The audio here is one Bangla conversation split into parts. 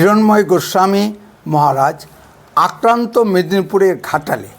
হিরণময় গোস্বামী মহারাজ আক্রান্ত মেদিনীপুরের ঘাটালে।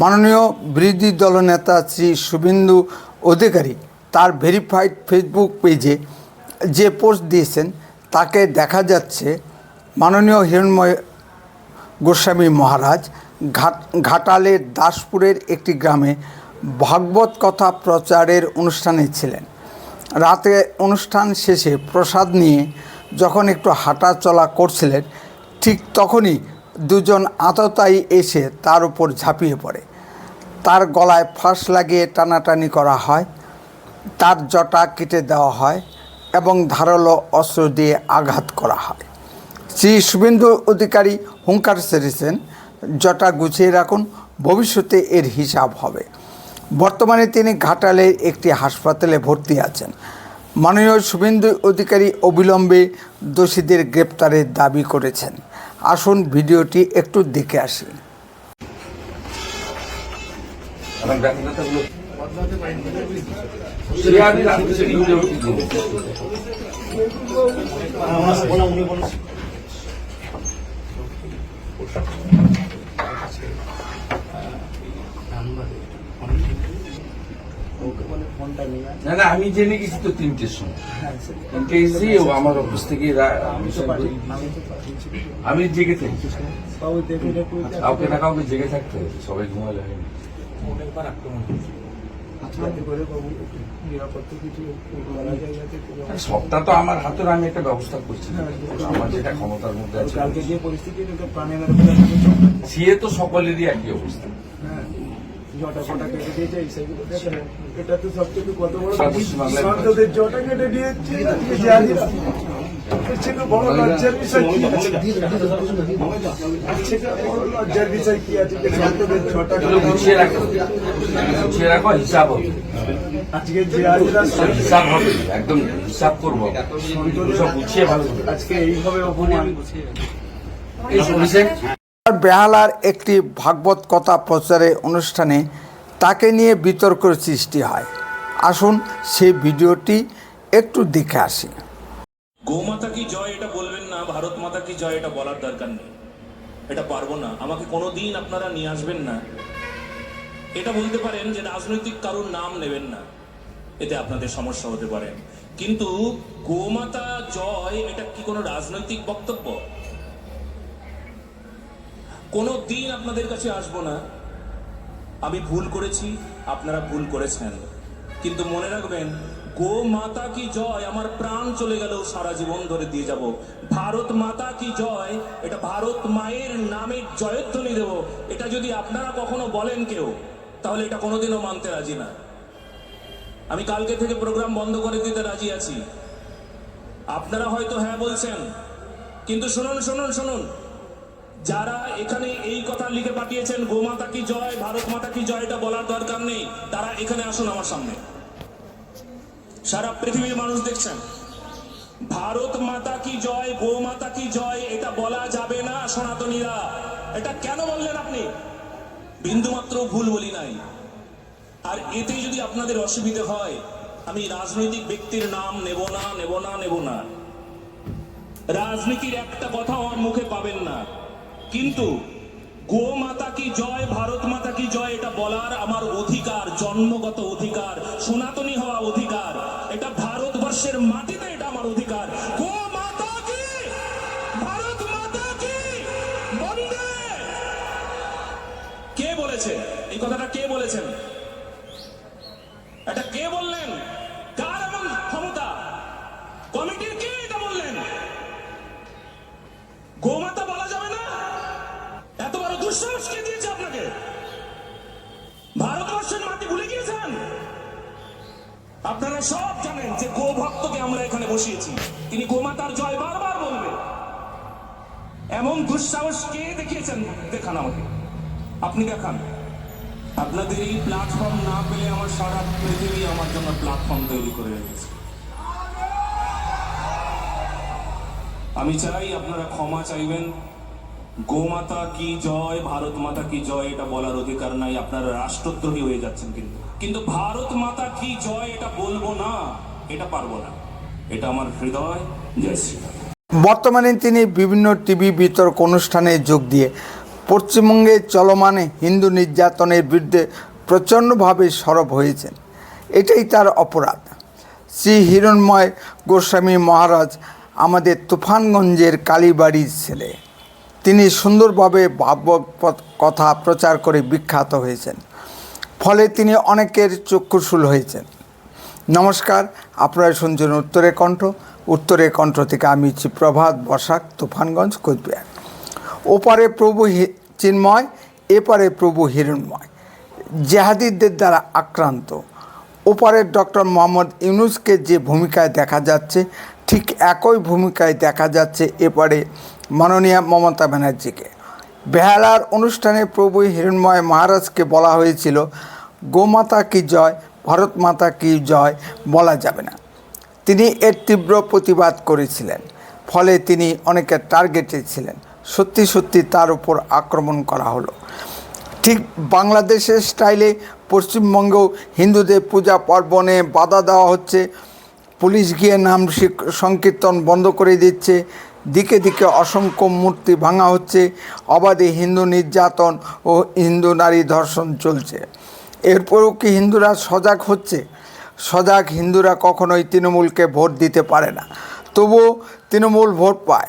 মাননীয় বিরোধী দলনেতা শ্রী শুভেন্দু অধিকারী তার ভেরিফাইড ফেসবুক পেজে যে পোস্ট দিয়েছেন, তাকে দেখা যাচ্ছে মাননীয় হিরণময় গোস্বামী মহারাজ ঘাট ঘাটালের দাসপুরের একটি গ্রামে ভাগবত কথা প্রচারের অনুষ্ঠানে ছিলেন। রাতে অনুষ্ঠান শেষে প্রসাদ নিয়ে যখন একটু হাঁটা চলা করছিলেন, ঠিক তখনই দুজন আততায়ী এসে তার উপর ঝাঁপিয়ে পড়ে। তার গলায় ফাঁস লাগিয়ে টানাটানি করা হয়, তার জটা কেটে দেওয়া হয় এবং ধারালো অস্ত্র দিয়ে আঘাত করা হয়। শ্রী শুভেন্দু অধিকারী হুঙ্কার সেরেছেন জটা গুছিয়ে রাখুন, ভবিষ্যতে এর হিসাব হবে। বর্তমানে তিনি ঘাটালের একটি হাসপাতালে ভর্তি আছেন। মাননীয় শুভেন্দু অধিকারী অবিলম্বে দোষীদের গ্রেপ্তারের দাবি করেছেন। আসুন ভিডিওটি একটু দেখে আসি। আমার না না আমি জেনে গেছি তো তিনটের সময়। তিনটে এসেছি ও আমার অফিস থেকে আমি জেগে থাকি। কাউকে না কাউকে জেগে থাকতে হবে সবাই ঘুমালে হয় সবটা তো আমার হাতের আমি একটা ব্যবস্থা করছি। আমার যেটা ক্ষমতার মধ্যে আছে। কালকে যে পরিস্থিতি সে তো সকলেরই একই অবস্থা। হ্যাঁ, জটা ফটা কেটে দিয়েছে এই সাইডে এটা তো সবথেকে কত বড় পশ্চিমবাংলায় জটা কেটে দিয়েছে আজকে জাহাজিরা এর বড় লজ্জার বিষয় কি আছে? এর বড় লজ্জার বিষয় কি আছে যে জটা গুছিয়ে রাখো। গুছিয়ে রাখো হিসাব হবে। আজকে জাহাজিরা হিসাব হবে একদম হিসাব করব। সব গুছিয়ে ভালো। আজকে এইভাবে অপমান। এই বেহালার একটি ভাগবত কথা প্রচারে অনুষ্ঠানে তাকে নিয়ে বিতর্ক সৃষ্টি হয়। আসুন সেই ভিডিওটি একটু দেখে আসি। গৌমাতা কি জয় এটা বলবেন না, ভারত মাতা কি জয় এটা বলার দরকার নেই। এটা পারব না। আমাকে কোনোদিন আপনারা নিয়ে আসবেন না। এটা বলতে পারেন যে রাজনৈতিক কারোর নাম নেবেন না। এতে আপনাদের সমস্যা হতে পারে। কিন্তু গোমাতা জয় এটা কি কোনো রাজনৈতিক বক্তব্য? কোনো দিন আপনাদের কাছে আসব না। আমি ভুল করেছি, আপনারা ভুল করেছেন। কিন্তু মনে রাখবেন, গো মাতা কি জয়, আমার প্রাণ চলে গেলেও সারা জীবন ধরে দিয়ে যাব। ভারত মাতা কি জয়, এটা ভারত মায়ের নামের জয়ধ্বনি দেব। এটা যদি আপনারা কখনো বলেন কেউ, তাহলে এটা কোনোদিনও মানতে রাজি না। আমি কালকে থেকে প্রোগ্রাম বন্ধ করে দিতে রাজি আছি। আপনারা হয়তো হ্যাঁ বলছেন, কিন্তু শুনুন শুনুন শুনুন। যারা এখানে এই কথা লিখে পাঠিয়েছেন, গোমাতা কি জয়, ভারত মাতা কি জয়, এটা বলার দরকার নেই। তারা এখানে আসুন আমার সামনে। সারা পৃথিবীর মানুষ দেখছেন। ভারত মাতা কি জয় গো মাতা কি জয়, এটা বলা যাবে না সনাতনীরা। এটা কেন বললেন আপনি? বিন্দুমাত্র ভুল বলি নাই। আর এতে যদি আপনাদের অসুবিধে হয়, আমি রাজনৈতিক ব্যক্তির নাম নেব না নেব না নেব না। রাজনীতির একটা কথাও আমার মুখে পাবেন না। কিন্তু গো মাতা কি জয়, ভারত মাতা কি জয়, এটা বলার আমার অধিকার, জন্মগত অধিকার, সনাতনী হওয়া অধিকার। এটা ভারতবর্ষের মাটিতে গোমাতার জয় বারবার বলবে। এমন দুঃসাহস কে দেখিয়েছেন? দেখান আমাকে। আপনি দেখান। আপনাদের এই প্ল্যাটফর্ম না পেলে আমার সারা পৃথিবী আমার জন্য প্ল্যাটফর্ম তৈরি করে রেখেছে। আমি চাই আপনারা ক্ষমা চাইবেন। গোমাতা কি জয়, ভারত মাতা কি জয়, এটা বলার অধিকার নাই। আপনারা রাষ্ট্রদ্রোহী হয়ে যাচ্ছেন কিন্তু। কিন্তু ভারত মাতা কি জয়, এটা বলব না। এটা পারব না। এটা আমার হৃদয়। বর্তমানে তিনি বিভিন্ন টিভি বিতর্ক অনুষ্ঠানে যোগ দিয়ে পশ্চিমবঙ্গে চলমান হিন্দু নির্যাতনের বিরুদ্ধে প্রচণ্ডভাবে সরব হয়েছেন। এটাই তার অপরাধ। শ্রী হিরণময় গোস্বামী মহারাজ আমাদের তুফানগঞ্জের কালীবাড়ির ছেলে। তিনি সুন্দরভাবে ভাগবত কথা প্রচার করে বিখ্যাত হয়েছেন। ফলে তিনি অনেকের চক্ষুশূল হয়েছেন। নমস্কার, আপনারা শুনছেন উত্তরে কণ্ঠ। উত্তরে কণ্ঠ থেকে আমি প্রভাত বসাক, তুফানগঞ্জ, কোচবিহার। ওপারে প্রভু চিন্ময়, এপারে প্রভু হিরণময়। জেহাদিদের দ্বারা আক্রান্ত। ওপারের ডক্টর মোহাম্মদ ইউনুসকে যে ভূমিকায় দেখা যাচ্ছে, ঠিক একই ভূমিকায় দেখা যাচ্ছে এপারে মাননীয় মমতা ব্যানার্জিকে। বেহালার অনুষ্ঠানে প্রভু হিরণময় মহারাজকে বলা হয়েছিল, গোমাতা কি জয়, ভারত মাতা কি জয় বলা যাবে না। তিনি এর তীব্র প্রতিবাদ করেছিলেন, ফলে তিনি অনেকের টার্গেটে ছিলেন। সত্যি সত্যি তার উপর আক্রমণ করা হলো। ঠিক বাংলাদেশের স্টাইলে পশ্চিমবঙ্গেও হিন্দুদের পূজা পার্বণে বাধা দেওয়া হচ্ছে। পুলিশ গিয়ে নাম সংকীর্তন বন্ধ করে দিচ্ছে। দিকে দিকে অসংখ্য মূর্তি ভাঙা হচ্ছে। অবাধে হিন্দু নির্যাতন ও হিন্দু নারী ধর্ষণ চলছে। এরপরেও কি হিন্দুরা সজাগ হচ্ছে? সজাগ হিন্দুরা কখনোই তৃণমূলকে ভোট দিতে পারে না। তবুও তৃণমূল ভোট পায়।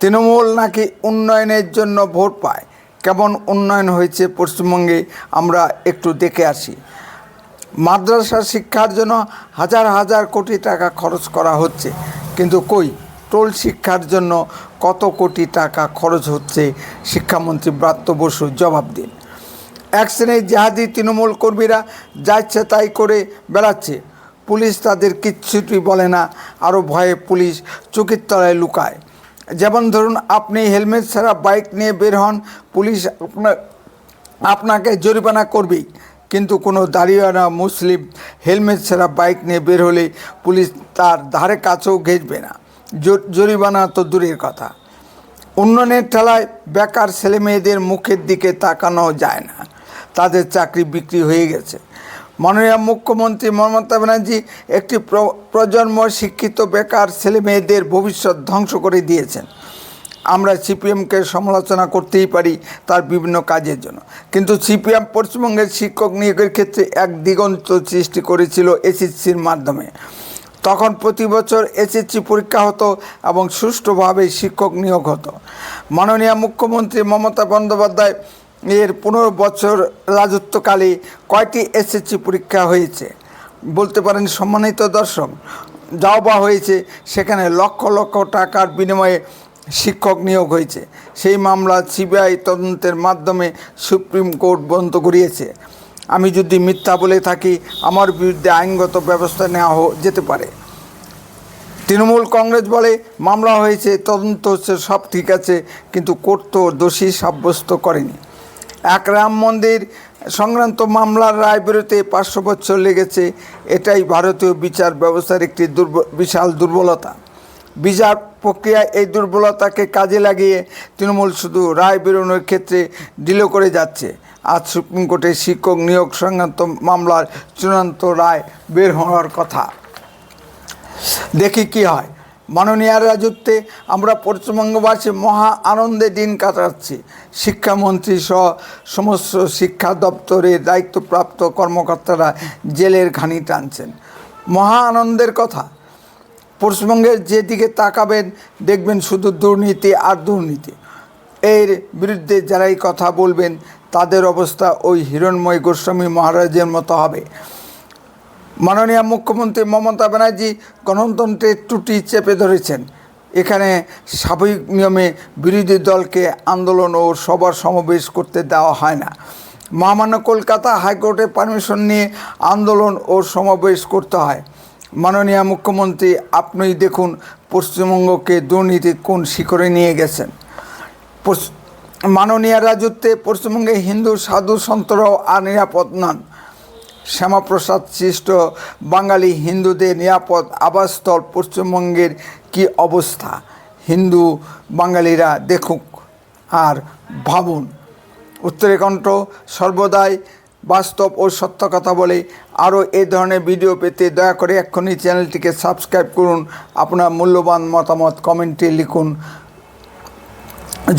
তৃণমূল নাকি উন্নয়নের জন্য ভোট পায়? কেমন উন্নয়ন হয়েছে পশ্চিমবঙ্গে? আমরা একটু দেখে আসি। মাদ্রাসা শিক্ষার জন্য হাজার হাজার কোটি টাকা খরচ করা হচ্ছে। কিন্তু কই? টোল শিক্ষার জন্য কত কোটি টাকা খরচ হচ্ছে? শিক্ষামন্ত্রী ব্রাত্য বসু জবাব দিন। এক শ্রেণির জাহাদি তৃণমূল কর্মীরা যা ইচ্ছে তাই করে বেড়াচ্ছে। পুলিশ তাদের কিচ্ছুটি বলে না, আরও ভয়ে পুলিশ চোখের তলায় লুকায়। যেমন ধরুন, আপনি হেলমেট ছাড়া বাইক নিয়ে বের হন, পুলিশ আপনার, আপনাকে জরিমানা করবেই। কিন্তু কোনো দাঁড়িয়েনা মুসলিম হেলমেট ছাড়া বাইক নিয়ে বের হলে পুলিশ তার ধারে কাছেও ঘেঁচবে না। জরিমানা তো দূরের কথা। উন্নয়নের ঠেলায় বেকার ছেলে মেয়েদের মুখের দিকে তাকানো যায় না। তাদের চাকরি বিক্রি হয়ে গেছে। মাননীয় মুখ্যমন্ত্রী মমতা ব্যানার্জি একটি প্রজন্ম শিক্ষিত বেকার ছেলে মেয়েদের ভবিষ্যৎ ধ্বংস করে দিয়েছেন। আমরা সিপিএমকে সমালোচনা করতেই পারি তার বিভিন্ন কাজের জন্য। কিন্তু সিপিএম পশ্চিমবঙ্গের শিক্ষক নিয়োগের ক্ষেত্রে এক দিগন্ত সৃষ্টি করেছিল এসএসসির মাধ্যমে। তখন প্রতি বছর এসএসসি পরীক্ষা হতো এবং সুষ্ঠুভাবে শিক্ষক নিয়োগ হতো। মাননীয় মুখ্যমন্ত্রী মমতা বন্দ্যোপাধ্যায় এর পনেরো বছর রাজত্বকালে কয়টি এসএসসি পরীক্ষা হয়েছে? বলতে পারেন সম্মানিত দর্শক, যাও বা হয়েছে, সেখানে লক্ষ লক্ষ টাকার বিনিময়ে শিক্ষক নিয়োগ হয়েছে। সেই মামলা সিবিআই তদন্তের মাধ্যমে সুপ্রিম কোর্ট বন্ধ করিয়েছে। আমি যদি মিথ্যা বলে থাকি, আমার বিরুদ্ধে আইনগত ব্যবস্থা নেওয়া যেতে পারে। তৃণমূল কংগ্রেস বলে, মামলা হয়েছে, তদন্ত হচ্ছে সব ঠিক আছে, কিন্তু কোর্ট তো দোষী সাব্যস্ত করেনি। এক রাম মন্দির, সংক্রান্ত মামলার রায় বেরোতে পাঁচশো বছর লেগেছে। এটাই ভারতীয় বিচার ব্যবস্থার একটি বিশাল দুর্বলতা। বিচার প্রক্রিয়ায় এই দুর্বলতাকে কাজে লাগিয়ে তৃণমূল শুধু রায় বেরোনোর ক্ষেত্রে ডিলে করে যাচ্ছে। আজ সুপ্রিম কোর্টে শিক্ষক নিয়োগ সংক্রান্ত মামলার চূড়ান্ত রায় বের হওয়ার কথা। দেখি কি হয়। মাননীয় রাজত্বে আমরা পশ্চিমবঙ্গবাসী মহা আনন্দে দিন কাটাচ্ছি। শিক্ষামন্ত্রী সহ সমস্ত শিক্ষা দপ্তরের দায়িত্বপ্রাপ্ত কর্মকর্তারা জেলের ঘানি টানছেন। মহা আনন্দের কথা। পশ্চিমবঙ্গের যেদিকে তাকাবেন, দেখবেন শুধু দুর্নীতি আর দুর্নীতি। এর বিরুদ্ধে যারাই কথা বলবেন, তাদের অবস্থা ওই হিরণময় গোস্বামী মহারাজের মতো হবে। মাননীয় মুখ্যমন্ত্রী মমতা ব্যানার্জি গণতন্ত্রের ত্রুটি চেপে ধরেছেন। এখানে স্বাভাবিক নিয়মে বিরোধী দলকে আন্দোলন ও সবার সমাবেশ করতে দেওয়া হয় না। মহামান্য কলকাতা হাইকোর্টের পারমিশন নিয়ে আন্দোলন ও সমাবেশ করতে হয়। মাননীয় মুখ্যমন্ত্রী, আপনিই দেখুন পশ্চিমবঙ্গকে দুর্নীতির কোন শিখরে নিয়ে গেছেন। মাননীয় রাজত্বে পশ্চিমবঙ্গে হিন্দু, সাধু সন্তরাও আর নিরাপদ নন। শ্যামাপ্রসাদ সৃষ্ট বাঙালি হিন্দুদের নিরাপদ আবাসস্থল পশ্চিমবঙ্গের কি অবস্থা? হিন্দু বাঙালিরা দেখুক আর ভাবুন। উত্তরে কণ্ঠ, সর্বদাই বাস্তব ও সত্য কথা বলে আরও এই ধরনের ভিডিও পেতে দয়া করে এক্ষুনি চ্যানেলটিকে সাবস্ক্রাইব করুন। আপনার মূল্যবান মতামত কমেন্টে লিখুন।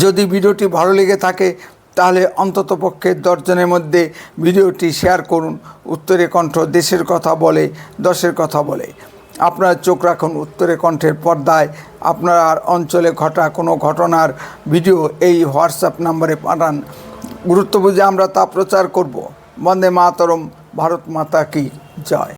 যদি ভিডিওটি ভালো লেগে থাকে তাহলে অন্তত পক্ষে দশজনের মধ্যে ভিডিওটি শেয়ার করুন, উত্তরে কণ্ঠ দেশের কথা বলে, দশের কথা বলে। আপনারা চোখ রাখুন উত্তরে কণ্ঠের পর্দায়। আপনার অঞ্চলে ঘটা কোনো ঘটনার ভিডিও এই হোয়াটসঅ্যাপ নাম্বারে পাঠান। গুরুত্ব বুঝে আমরা তা প্রচার করব। বন্দে মাতরম, ভারত মাতা কি জয়।